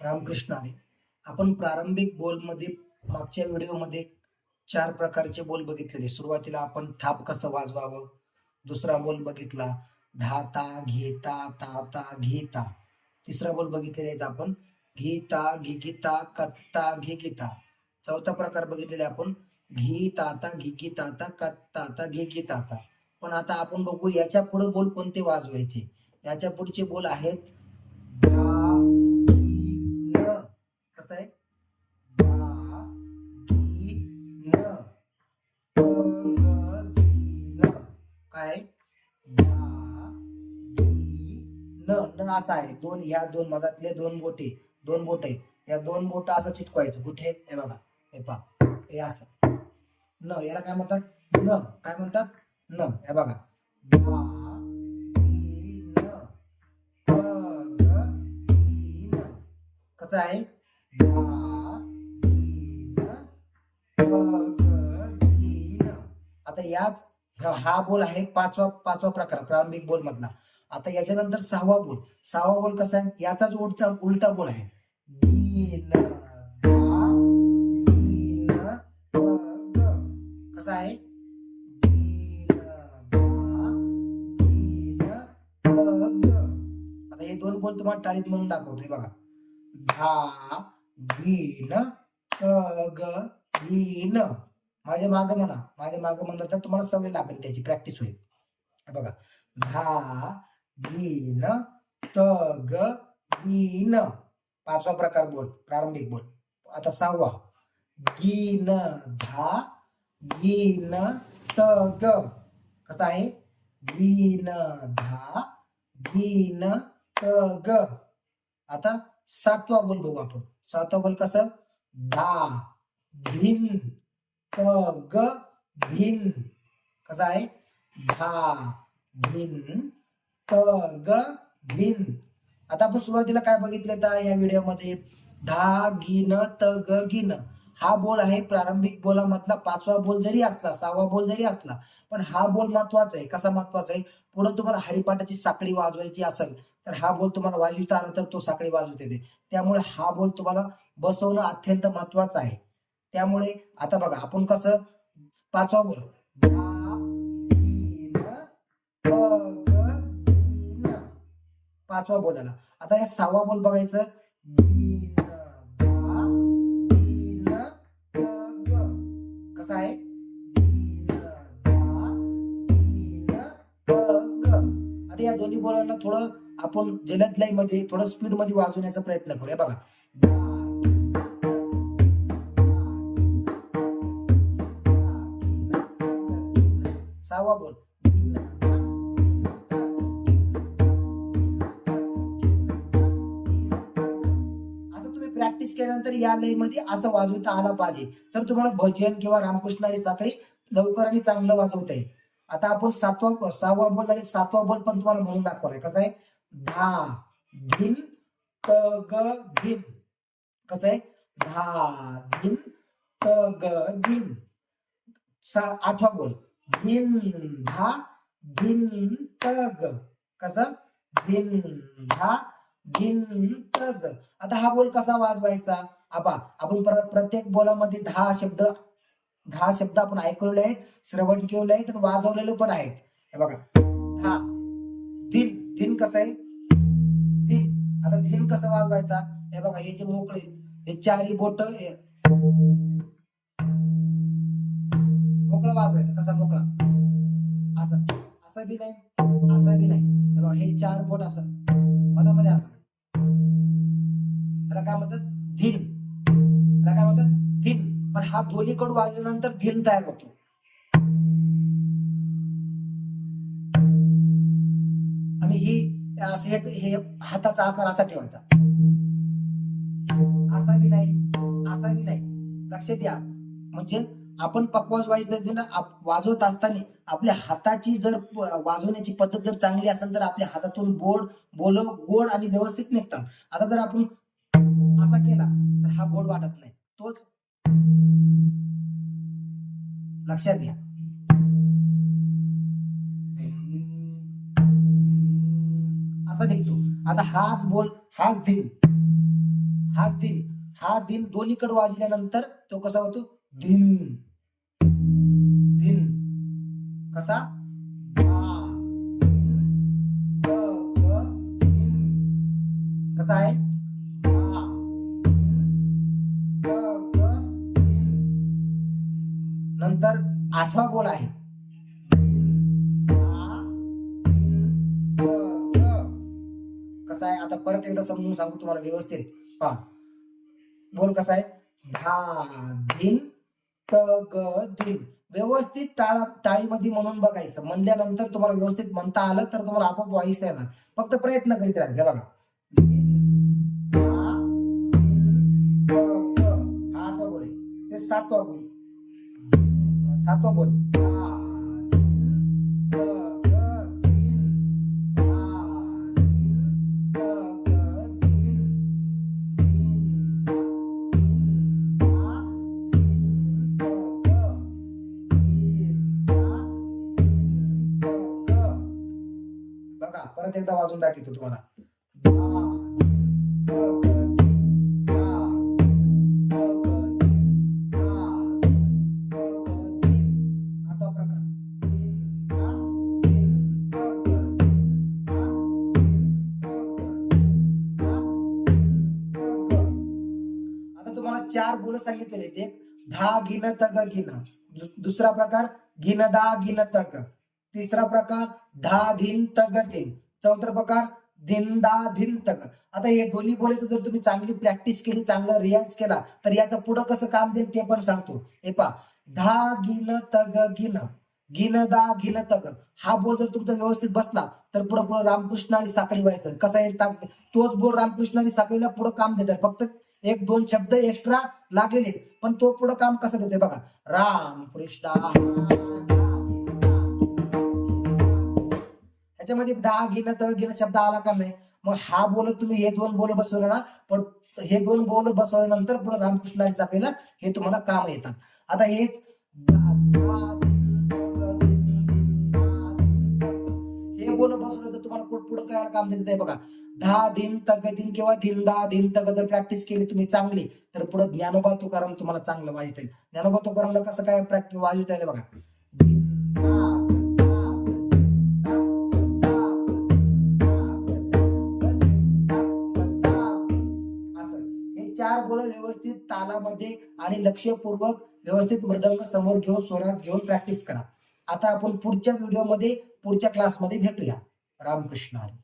रामकृष्णाने. आपण प्रारंभिक बोलमध्ये मागच्या व्हिडिओमध्ये चार प्रकारचे बोल बघितलेले. सुरुवातीला आपण थाप कसं वाजवावं? दुसरा बोल बघितला धाता घेता ताता घेता तिसरा बोल बघितलेले आहेत आपण घीता घिगिता कत्ता घिगिता चौथा प्रकार बघितलेला आपण घी ताता घिकी ताता कत्ताता घिकी ताता पण आता आपण बघू याच्यापुढे बोल कोणते वाजवायचे? याच्या पुढचे बोल आहेत धा, कसं आहे? गी, न. प, ग, गी, न. काय? धा, गी, न न असा आहे. दोन ह्या दोन मधातले दोन बोटे दोन बोटे आहेत. या दोन बोट असं चिटकवायचं. कुठे? हे बघा. हे पा हे असं. न याला काय म्हणतात? न. काय म्हणतात? न. हे बघा. कसं आहे? आता याच हा- बोल आहे पाचवा पाचवा प्रकार प्रारंभिक बोल मधला. आता याच्यानंतर सहावा बोल. सहावा बोल कसा आहे? याचाच उलटा उलटा बोल आहे. कसा आहे? आता हे दोन बोल तुम्हाला टाळीत म्हणून दाखवतोय बघा. धा घीन ग घीन माझ्या मागं म्हणा माझ्या मागं म्हणलं तर तुम्हाला सवय लागेल त्याची प्रॅक्टिस होईल. बघा. धा भीन त ग पाचवा प्रकार बोल प्रारंभिक बोल. आता सहावा. गिन धा घीन त ग कसा आहे? घीन धा घीन त ग आता सातवा बोल बघू आपण. सातवा बोल कसं? धा भिन त ग भिन. कसा आहे? धा भिन त ग भिन. आता आपण सुरुवातीला काय बघितलं तर या व्हिडिओमध्ये धा गिन त ग गिन. हा बोल आहे प्रारंभिक बोलामधला पाचवा बोल जरी असला सहावा बोल जरी असला पण हा बोल महत्त्वाचा आहे. कसा महत्त्वाचा आहे? पुढे तुम्हाला हरिपाठाची साखळी वाजवायची असेल तर हा बोल तुम्हाला वाजविता आला तर तो साखळी वाजवता येते. त्यामुळे हा बोल तुम्हाला बसवणं अत्यंत महत्वाचं आहे. त्यामुळे आता बघा आपण कसं पाचवा बोल. पाचवा बोल आला. आता या सहावा बोल बघायचं. आता या दोन्ही बॉलरला थोडं आपण जलदमध्ये थोडं स्पीडमध्ये वाजवण्याचा प्रयत्न करूया. बघा. सहावा बोल असं तुम्ही प्रॅक्टिस केल्यानंतर या लयमध्ये असं वाजवता आला पाहिजे. तर तुम्हाला भजन किंवा रामकृष्ण साखळी लवकर आणि चांगलं वाजवता येईल. आता आपण सातवा सहावा बोल झाले सातवा बोल पण तुम्हाला म्हणून दाखवलाय. कसं आहे? धा धिन त ग धिन. कसं आहे? धा धिन त ग धिन. सा आठवा बोल. धिन धा धिन त ग. कसं? धिन धा धिन त ग. आता हा बोल कसा वाजवायचा? आपा आपण परत प्रत्येक बोलामध्ये दहा शब्द दहा शब्द आपण ऐकलेले आहेत श्रवण केलेले आहेत आणि वाजवलेले पण आहेत. हे बघा. हा दिन दिन कसं आहे? दिन आता दिन कसं वाजवायचा? हे बघा हे जे मोकळे हे चारही बोट मोकळा वाजवायचा. कसा मोकळा? असं. असं बी नाही असं बी नाही. हे बघा हे चार बोट असं. मधामध्ये आता त्याला काय म्हणतात? धिन. त्याला काय म्हणतात? धिन. पण हा दोन्हीकडून वाजल्यानंतर धिन तयार होतो. आणि ही असं हेच हे हाताचा आकार असा ठेवायचा. असा बी नाही असा बी नाही. लक्ष द्या म्हणजे आपण पकवाज वाजता आप- वाजवत असताना आपल्या हाताची जर वाजवण्याची पद्धत जर चांगली असेल तर आपल्या हातातून बोर्ड बोल गोड आणि व्यवस्थित निघतात. आता जर आपण असा केला तर हा गोड वाटत नाही. तोच लक्षात घ्या. असा निघतो आता हाच बोल हाच दिन हाच दिन हा दिन दोन्हीकडे वाजल्यानंतर तो कसा होतो? दिन दिन कसा? कसा आहे? कसा आहे? आता परत एकदा समजून सांगू तुम्हाला व्यवस्थित. पहा. बोल कसा आहे? धा धिन त ग व्यवस्थित टाळा टाळीमध्ये म्हणून बघायचं. म्हणल्यानंतर तुम्हाला व्यवस्थित म्हणता आलं तर तुम्हाला आपोआप वाईस नाही येणार. फक्त प्रयत्न करीत राहायचं बघा. हा आठवा बोल ते सातवा बोल. सातवा बोल. परत एकदा वाजून दाखवतो तुम्हाला. प्रकार आता तुम्हाला चार बोल सांगितलेले एक धा गिन तग गिन. दुसरा प्रकार गिन दा गिन तग. तिसरा प्रकार धा धिन तग धिन चौथा प्रकार धिन दा धिन तग आता हे दोन्ही बोलायचं जर तुम्ही चांगली प्रॅक्टिस केली चांगला रियाज केला तर याचं पुढं कसं काम देईल ते पण सांगतो. हे पा धा गिन तग गिन गिन दा गिन तग हा बोल जर तुमचा व्यवस्थित बसला तर पुढं पुढं रामकृष्ण आणि साखळी व्हायचं. कसा आहे तोच बोल रामकृष्ण आणि साखळीला पुढं काम देतात. फक्त एक दोन शब्द एक्स्ट्रा लागलेले पण तो पुढं काम कसं देते बघा. राम कृष्ण ह्याच्यामध्ये दहा घेणं तर घेणं शब्द आला का नाही? मग हा बोल तुम्ही हे दोन बोल बसवलं ना पण हे दोन बोल बसवल्यानंतर पुढे रामकृष्ण आपल्याला हे तुम्हाला काम येतात. आता हेच हे बोल बसवलं तर तुम्हाला पुढे पुढे काय काम देत आहे बघा. दहा दिन तक दिन किंवा दिन दहा दिन तक जर प्रॅक्टिस केली तुम्ही चांगली तर पुढे ज्ञानोबा तुकाराम तुम्हाला चांगलं वाजता येईल ज्ञानोबा तुकारामला कसं काय प्रॅक्टिस वाजवता येईल बघा. हे व्यवस्थित तालामध्ये आणि लक्षपूर्वक व्यवस्थित मृदंग समोर घेऊन स्वरात घेऊन प्रॅक्टिस करा. आता आपण पुढच्या व्हिडिओमध्ये पुढच्या क्लासमध्ये भेटूया. रामकृष्ण हरी.